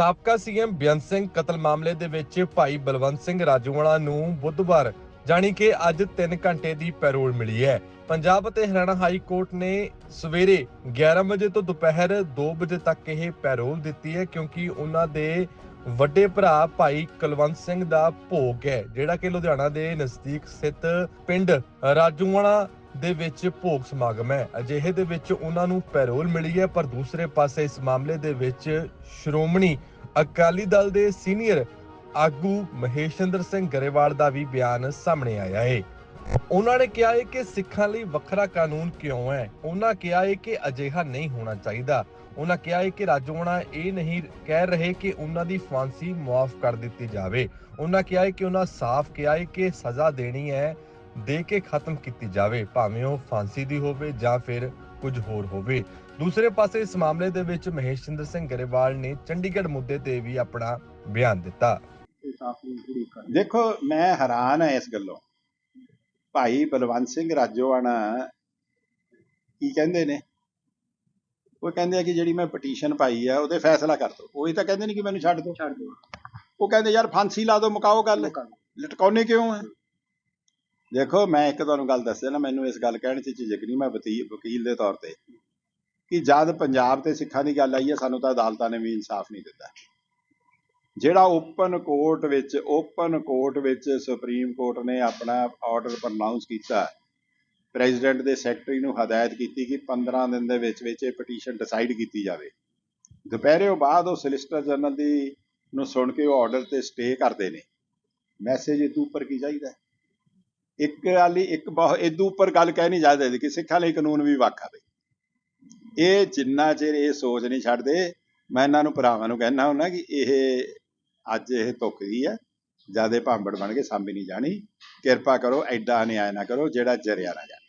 ਸਾਬਕਾ ਸੀਐਮ ਬੇਅੰਤ ਸਿੰਘ ਕਤਲ ਮਾਮਲੇ ਦੇ ਵਿੱਚ ਭਾਈ ਬਲਵੰਤ ਸਿੰਘ ਰਾਜੂਵਾਲਾ ਨੂੰ ਬੁੱਧਵਾਰ ਜਾਣੀ ਕਿ ਅੱਜ 3 ਘੰਟੇ ਦੀ ਪੈਰੋਲ ਮਿਲੀ ਹੈ। ਪੰਜਾਬ ਅਤੇ ਹਰਿਆਣਾ ਹਾਈ ਕੋਰਟ ਨੇ ਸਵੇਰੇ 11 ਵਜੇ ਤੋਂ ਦੁਪਹਿਰ 2 ਵਜੇ ਤੱਕ ਇਹ ਪੈਰੋਲ ਦਿੱਤੀ ਹੈ ਕਿਉਂਕਿ ਉਹਨਾਂ ਦੇ ਵੱਡੇ ਭਰਾ ਭਾਈ ਕੁਲਵੰਤ ਸਿੰਘ ਦਾ ਭੋਗ ਹੈ, ਜਿਹੜਾ ਕਿ ਲੁਧਿਆਣਾ ਦੇ ਨਜ਼ਦੀਕ ਸਥਿਤ ਪਿੰਡ ਰਾਜੂਵਾਲਾ ਦੇ ਵਿੱਚ ਭੋਗ ਸਮਾਗਮ ਹੈ। ਅਜਿਹੇ ਦੇ ਵਿੱਚ ਉਹਨਾਂ ਨੂੰ ਪੈਰੋਲ ਮਿਲੀ ਹੈ, ਪਰ ਦੂਸਰੇ ਪਾਸੇ ਇਸ ਮਾਮਲੇ ਦੇ ਵਿੱਚ ਸ਼੍ਰੋਮਣੀ ਅਕਾਲੀ ਦਲ ਦੇ ਸੀਨੀਅਰ ਆਗੂ ਮਹੇਸ਼ਿੰਦਰ ਸਿੰਘ ਗਰੇਵਾਲ ਦਾ ਵੀ ਬਿਆਨ ਸਾਹਮਣੇ ਆਇਆ ਹੈ। ਉਹਨਾਂ ਨੇ ਕਿਹਾ ਹੈ ਕਿ ਸਿੱਖਾਂ ਲਈ ਵੱਖਰਾ ਕਾਨੂੰਨ ਕਿਉਂ ਹੈ? ਉਹਨਾਂ ਕਿਹਾ ਹੈ ਕਿ ਅਜਿਹਾ ਨਹੀਂ ਹੋਣਾ ਚਾਹੀਦਾ। ਉਹਨਾਂ ਕਿਹਾ ਹੈ ਕਿ ਰਾਜੋਣਾ ਇਹ ਨਹੀਂ ਕਹਿ ਰਹੇ ਕਿ ਉਹਨਾਂ ਦੀ ਫਾਂਸੀ ਮੁਆਫ ਕਰ ਦਿੱਤੀ ਜਾਵੇ। ਉਹਨਾਂ ਕਿਹਾ ਹੈ ਕਿ ਉਹਨਾਂ ਸਾਫ਼ ਕਿਹਾ ਹੈ ਕਿ ਸਜ਼ਾ ਦੇਣੀ ਹੈ ਦੇ ਕੇ ਖਤਮ ਕੀਤੀ ਜਾਵੇ ਭਾਵੇਂ ਉਹ ਫਾਂਸੀ ਦੀ ਹੋਵੇ ਜਾਂ ਫਿਰ ਕੁਝ ਹੋਰ ਹੋਵੇ। ਦੂਸਰੇ ਪਾਸੇ ਇਸ ਮਾਮਲੇ ਦੇ ਵਿੱਚ ਮਹੇਸ਼ਿੰਦਰ ਸਿੰਘ ਗਰੇਵਾਲ ਨੇ ਚੰਡੀਗੜ੍ਹ ਮੁੱਦੇ ਤੇ ਵੀ ਆਪਣਾ ਬਿਆਨ ਦਿੱਤਾ। ਦੇਖੋ ਮੈਂ ਹੈਰਾਨ ਹਾਂ ਇਸ ਗੱਲੋਂ। ਭਾਈ ਬਲਵੰਤ ਸਿੰਘ ਰਾਜੋਆਣਾ ਕੀ ਕਹਿੰਦੇ ਨੇ? ਉਹ ਕਹਿੰਦੇ ਆ ਕਿ ਜਿਹੜੀ ਮੈਂ ਪਟੀਸ਼ਨ ਪਾਈ ਆ ਉਹਦੇ ਫੈਸਲਾ ਕਰ ਦਿਓ। ਉਹ ਤਾਂ ਕਹਿੰਦੇ ਨਹੀਂ ਕਿ ਮੈਨੂੰ ਛੱਡ ਦਿਓ। ਛੱਡ ਦਿਓ। ਉਹ ਕਹਿੰਦੇ ਯਾਰ ਫਾਂਸੀ ਲਾ ਦਿਓ ਮੁਕਾਓ ਗੱਲ। ਲਟਕਾਉਣੇ ਕਿਉਂ ਹੈ ਦੇਖੋ, ਮੈਂ ਇੱਕ ਤੁਹਾਨੂੰ ਗੱਲ ਦੱਸਿਆ ਨਾ, ਮੈਨੂੰ ਇਸ ਗੱਲ ਕਹਿਣ 'ਚ ਝਿਜਕ ਨਹੀਂ, ਮੈਂ ਵਤੀ- ਵਕੀਲ ਦੇ ਤੌਰ ਤੇ। ਕਿ ਜਦ ਪੰਜਾਬ ਤੇ ਸਿੱਖਾਂ ਦੀ ਗੱਲ ਆਈ ਹੈ, ਸਾਨੂੰ ਤਾਂ ਅਦਾਲਤਾਂ ਨੇ ਵੀ ਇਨਸਾਫ ਨਹੀਂ ਦਿੱਤਾ। ਜਿਹੜਾ ਓਪਨ ਕੋਰਟ ਵਿੱਚ, ਓਪਨ ਕੋਰਟ ਵਿੱਚ ਸੁਪਰੀਮ ਕੋਰਟ ਨੇ ਆਪਣਾ ਆਰਡਰ ਪ੍ਰਨਾਉਂਸ ਕੀਤਾ, ਪ੍ਰੈਜ਼ੀਡੈਂਟ ਦੇ ਸੈਕਟਰੀ ਨੂੰ ਹਦਾਇਤ ਕੀਤੀ ਕਿ 15 ਦਿਨ ਦੇ ਵਿੱਚ ਵਿੱਚ ਇਹ ਪਟੀਸ਼ਨ ਡਿਸਾਈਡ ਕੀਤੀ ਜਾਵੇ। ਦੁਪਹਿਰੇ ਬਾਅਦ ਉਹ ਸੋਲਿਸਿਟਰ ਜਨਰਲ ਦੀ ਨੂੰ ਸੁਣ ਕੇ ਉਹ ਆਰਡਰ ਤੇ ਸਟੇ ਕਰਦੇ ਨੇ। ਮੈਸੇਜ ਇਹ ਤੋਂ ਉੱਪਰ ਕੀ ਚਾਹੀਦਾ? ਇੱਕ ਵਾਲੀ, ਇੱਕ ਬਹੁਤ ਇਦੋਂ ਉੱਪਰ ਗੱਲ ਕਹਿ ਨਹੀਂ ਜਾ ਸਕਦੀ ਕਿ ਸਿੱਖਾਂ ਲਈ ਕਾਨੂੰਨ ਵੀ ਵੱਖ ਆ ਬਈ। ਇਹ ਜਿੰਨਾ ਚਿਰ ਇਹ ਸੋਚ ਨਹੀਂ ਛੱਡਦੇ, ਮੈਂ ਇਹਨਾਂ ਨੂੰ ਭਰਾਵਾਂ ਨੂੰ ਕਹਿਣਾ ਹੁੰਦਾ ਕਿ ਇਹ ਅੱਜ ਇਹ ਧੁੱਕਦੀ ਹੈ ਜਿਆਦੇ ਭਾਂਬੜ ਬਣ ਕੇ ਸਾਂਭੀ ਨਹੀਂ ਜਾਣੀ। ਕਿਰਪਾ ਕਰੋ, ਐਡਾ ਅਨਿਆਏ ਨਾ ਕਰੋ, ਜਿਹੜਾ ਜਰਿਆ ਨਾ ਜਾਏ।